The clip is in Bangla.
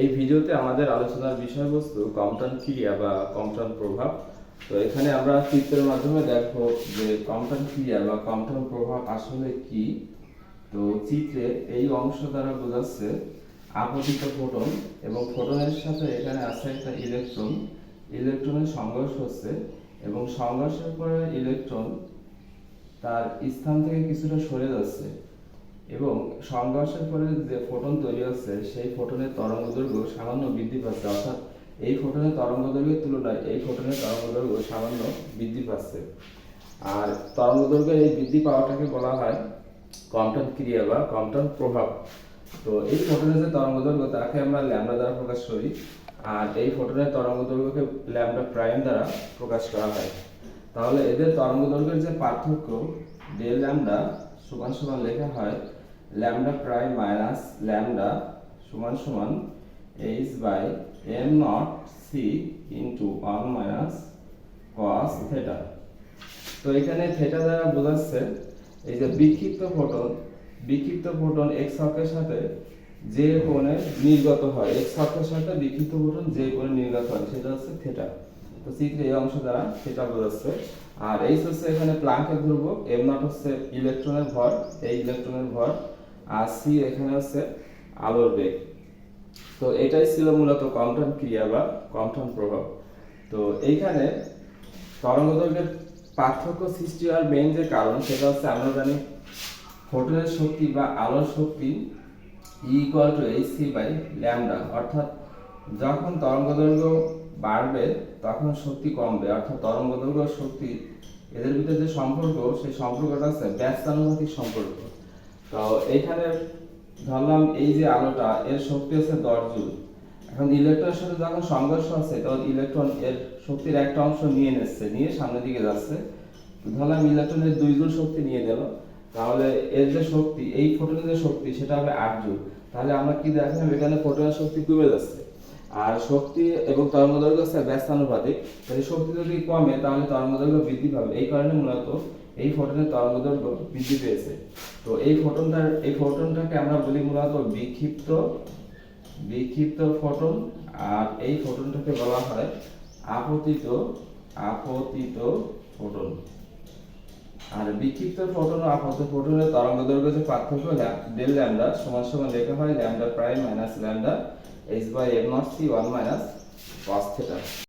এই ভিডিওতে আমাদের আলোচনার বিষয়বস্তু কম্পটন ক্রিয়া বা কম্পটন প্রভাব। তো এখানে আমরা চিত্রের মাধ্যমে দেখো যে কম্পটন ক্রিয়া বা কম্পটন প্রভাব আসলে কি। তো চিত্রে এই অংশ দ্বারা বোঝাচ্ছে আপতিত ফোটন এবং ফোটনের সাথে এখানে আছে একটা ইলেকট্রন। ইলেকট্রনের সংঘর্ষ হচ্ছে এবং সংঘর্ষের পরে ইলেকট্রন তার স্থান থেকে কিছুটা সরে যাচ্ছে। এবং সংঘর্ষের পরে যে ফোটন তৈরি হচ্ছে, সেই ফোটনের তরঙ্গদৈর্ঘ্য সামান্য বৃদ্ধি পাচ্ছে। অর্থাৎ এই ফোটনের তরঙ্গদৈর্ঘ্যের তুলনায় এই ফোটনের তরঙ্গদৈর্ঘ্য সামান্য বৃদ্ধি পাচ্ছে। আর তরঙ্গদৈর্ঘ্যের এই বৃদ্ধি পাওয়াটাকে বলা হয় কম্পটন ক্রিয়া বা কম্পটন প্রভাব। তো এই ফোটনের যে তরঙ্গদৈর্ঘ্য তাকে আমরা ল্যামডা দ্বারা প্রকাশ করি। আর এই ফোটনের তরঙ্গদৈর্ঘ্যকে ল্যামডা প্রাইম দ্বারা প্রকাশ করা হয়। তাহলে এদের তরঙ্গদৈর্ঘ্যের যে পার্থক্য ডেল ল্যামডা সমান সমান লেখা হয় ল্যামডা প্রাইম মাইনাস ল্যামডা সমান সমান H by M naught C into one minus cos theta তো এখানে থেটা দ্বারা বোঝাচ্ছে এই যে বিক্ষিপ্ত ফোটন বিক্ষিপ্ত ফোটন এক্স অক্ষের সাথে যে কোণে নির্গত হয় এক্স অক্ষের সাথে বিক্ষিপ্ত ফোটন যে কোণে নির্গত হয়, সেটা হচ্ছে থেটা তো চিত্রে এই অংশ দ্বারা থেটা বোঝাচ্ছে। আর এইচ হচ্ছে এখানে প্লাঙ্কের ধ্রুবক এম নট হচ্ছে ইলেকট্রনের ভর, এই ইলেকট্রনের ভর আর সি এখানে হচ্ছে আলোর বেগ। তো এটাই ছিল মূলত কম্পটন ক্রিয়া বা কম্পটন প্রভাব। তো এইখানে তরঙ্গদৈর্ঘ্যের পার্থক্য সৃষ্টি হওয়ার মেইন যে কারণ, সেটা হচ্ছে আমরা জানি ফোটনের শক্তি বা আলোর শক্তি equal to H C by lambda অর্থাৎ যখন তরঙ্গদৈর্ঘ্য বাড়বে, তখন শক্তি কমবে। অর্থাৎ তরঙ্গদৈর্ঘ্য শক্তি, এদের ভিতরে যে সম্পর্ক, সেই সম্পর্কটা হচ্ছে ব্যস্তানুপাতিক সম্পর্ক। তো এইখানে ধরলাম এই যে আলোটা, এর শক্তি হচ্ছে দশ জুল। এখন ইলেকট্রনের সাথে যখন সংঘর্ষ আছে তখন ইলেকট্রন এর শক্তির একটা অংশ নিয়ে নিচ্ছে, নিয়ে সামনের দিকে যাচ্ছে। ধরলাম ইলেকট্রনের দুই জুল শক্তি নিয়ে নিল তাহলে এর যে শক্তি, এই ফোটনের যে শক্তি, সেটা হবে আট জুল। তাহলে আমরা কি দেখলাম, এখানে ফোটনের শক্তি কমে যাচ্ছে। আর শক্তি এবং তরঙ্গদৈর্ঘ্য হচ্ছে ব্যস্তানুপাতিক। তাহলে শক্তি যদি কমে, তাহলে তরঙ্গদৈর্ঘ্য বৃদ্ধি পাবে। এই কারণে মূলত এই ফোটনের তরঙ্গদৈর্ঘ্য বৃদ্ধি পেয়েছে। তো এই ফোটনটার এই ফোটনটাকে আমরা বলি মূলত বিক্ষিপ্ত বিক্ষিপ্ত ফোটন আর এই ফোটনটাকে বলা হয় আপতিত আপতিত ফোটন আর বিক্ষিপ্ত ফোটন ও আপতিত ফোটনের তরঙ্গদৈর্ঘ্য যে পার্থক্য ডেল ল্যামডা সমান সমান লেখা হয় lambda prime minus lambda H by M naught C one minus cos theta